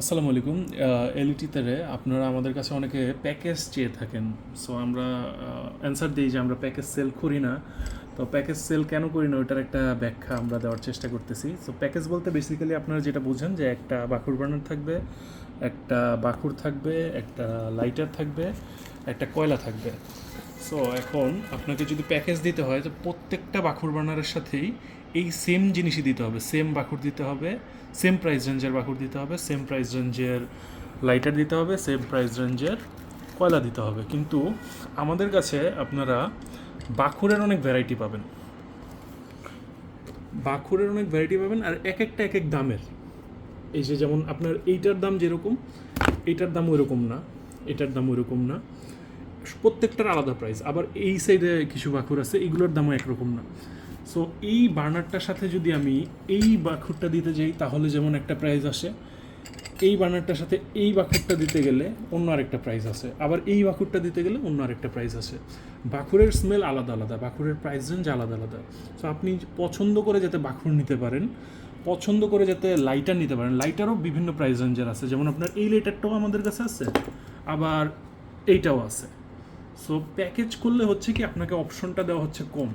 আসসালামু আলাইকুম। এলইটিতে আপনারা আমাদের কাছে অনেকে প্যাকেজ চেয়ে থাকেন। সো আমরা অ্যান্সার দিই যে আমরা প্যাকেজ সেল করি না। তো প্যাকেজ সেল কেন করি না, ওইটার একটা ব্যাখ্যা আমরা দেওয়ার চেষ্টা করতেছি। সো প্যাকেজ বলতে বেসিক্যালি আপনারা যেটা বুঝেন যে একটা বাকুর বার্নার থাকবে, একটা বাকুর থাকবে, একটা লাইটার থাকবে একটা কয়লা থাকবে। সো এখন আপনাকে যদি প্যাকেজ দিতে হয়, তো প্রত্যেকটা বাকুর বার্নারের সাথেই এই সেম জিনিসই দিতে হবে। সেম বাকুর দিতে হবে সেম প্রাইস রেঞ্জের বাকুর দিতে হবে সেম প্রাইস রেঞ্জের লাইটার দিতে হবে সেম প্রাইস রেঞ্জের কয়লা দিতে হবে। কিন্তু আমাদের কাছে আপনারা বাকুরের অনেক ভ্যারাইটি পাবেন। বাকুরের অনেক ভ্যারাইটি পাবেন আর এক একটা এক এক দামের। এই যে যেমন আপনার এইটার দাম যেরকম, এইটার দাম ওইরকম না, এটার দাম ওইরকম না। প্রত্যেকটার আলাদা প্রাইস আবার এই সাইডে কিছু বাকুর আছে, এগুলোর দামও একরকম না। সো এই বার্নারটার সাথে যদি আমি এই বাকুরটা দিতে যাই, তাহলে যেমন একটা প্রাইস আসে, এই বার্নারটার সাথে এই বাকুরটা দিতে গেলে অন্য আরেকটা প্রাইস আছে আবার এই বাকুরটা দিতে গেলে অন্য আরেকটা প্রাইস আছে বাকুরের স্মেল আলাদা আলাদা বাকুরের প্রাইস রেঞ্জ আলাদা আলাদা। সো আপনি পছন্দ করে যাতে বাকুর নিতে পারেন, পছন্দ করে যাতে লাইটার নিতে পারেন। লাইটারও বিভিন্ন প্রাইস রেঞ্জের আছে। যেমন আপনার এই লাইটারটাও আমাদের কাছে আছে, আবার এইটাও আছে। সো প্যাকেজ করলে হচ্ছে কি আপনাকে অপশনটা দেওয়া হচ্ছে কম।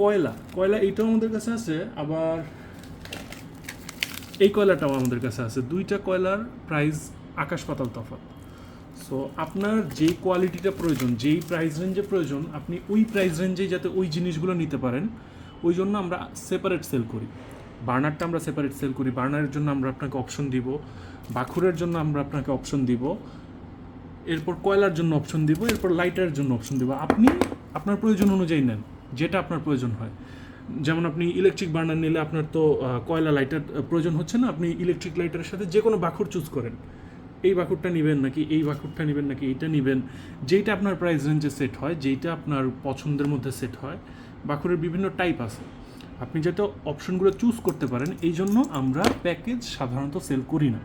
কয়লা কয়লা এইটাও আমাদের কাছে আছে, আবার এই কয়লাটাও আমাদের কাছে আছে। দুইটা কয়লার প্রাইস আকাশ পাতাল তফাৎ। সো আপনার যেই কোয়ালিটিটা প্রয়োজন, যেই প্রাইস রেঞ্জে প্রয়োজন, আপনি ওই প্রাইস রেঞ্জেই যাতে ওই জিনিসগুলো নিতে পারেন, ওই জন্য আমরা সেপারেট সেল করি। বার্নারটা আমরা সেপারেট সেল করি, বার্নারের জন্য আমরা আপনাকে অপশন দিব, বাখুরের জন্য আমরা আপনাকে অপশন দিব। এরপর কয়লার জন্য অপশন দিব, এরপর লাইটারের জন্য অপশন দিব। আপনি আপনার প্রয়োজন অনুযায়ী নেন, যেটা আপনার প্রয়োজন হয়। যেমন আপনি ইলেকট্রিক বার্নার নিলে আপনার তো কয়লা লাইটার প্রয়োজন হচ্ছে না, আপনি ইলেকট্রিক লাইটারের সাথে যে কোনো বাকুর চুজ করেন। এই বাকুরটা নেবেন নাকি এই বাকুরটা নেবেন নাকি এইটা নেবেন, যেইটা আপনার প্রাইস রেঞ্জে সেট হয়, যেইটা আপনার পছন্দের মধ্যে সেট হয় বাকুরের বিভিন্ন টাইপ আছে। আপনি যাতে অপশনগুলো চুজ করতে পারেন এই জন্য আমরা প্যাকেজ সাধারণত সেল করি না।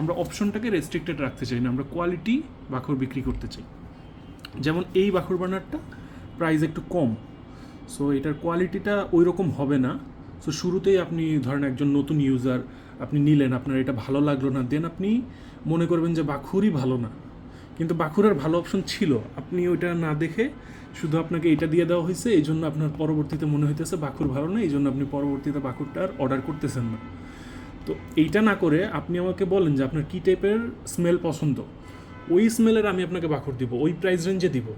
আমরা অপশনটাকে রেস্ট্রিক্টেড রাখতে চাই না, আমরা কোয়ালিটি বাখর বিক্রি করতে চাই। যেমন এই বাখর বার্নারটা প্রাইস একটু কম সো এটার কোয়ালিটিটা ওই রকম হবে না। সো শুরুতেই আপনি ধরেন একজন নতুন ইউজার আপনি নিলেন, আপনার এটা ভালো লাগল না দেন আপনি মনে করবেন যে বাখুরই ভালো না। কিন্তু বাখুরের ভালো অপশন ছিল, আপনি ওইটা না দেখে শুধু আপনাকে এটা দিয়ে দেওয়া হয়েছে, এই জন্য আপনার পরবর্তীতে মনে হইতেছে বাখুর ভালো না, এই জন্য আপনি পরবর্তীতে বাখুরটা আর অর্ডার করতেছেন না। তো এইটা না করে আপনি আমাকে বলেন যে আপনার কী টাইপের স্মেল পছন্দ। ওই স্মেলের আমি আপনাকে বাখর দিব ওই প্রাইস রেঞ্জে দিব।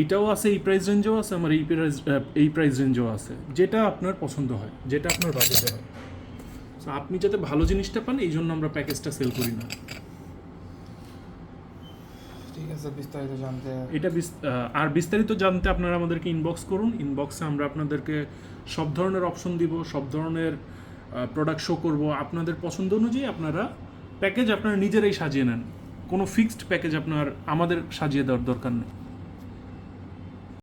এইটাও আছে এই প্রাইস রেঞ্জেও আছে আমার এই প্রাইস এই প্রাইস রেঞ্জেও আছে। যেটা আপনার পছন্দ হয় যেটা আপনার বাজেটে হয়। তো আপনি যাতে ভালো জিনিসটা পান এই জন্য আমরা প্যাকেজটা সেল করি না। ঠিক আছে বিস্তারিত জানতে। এটা আর বিস্তারিত জানতে আপনারা আমাদেরকে ইনবক্স করুন। ইনবক্সে আমরা আপনাদেরকে সব ধরনের অপশন দিব সব ধরনের প্রোডাক্ট শো করব, আপনাদের পছন্দ অনুযায়ী আপনারা প্যাকেজ আপনারা নিজেরাই সাজিয়ে নেন। কোনো ফিক্সড প্যাকেজ আপনার আমাদের সাজিয়ে দেওয়ার দরকার নেই।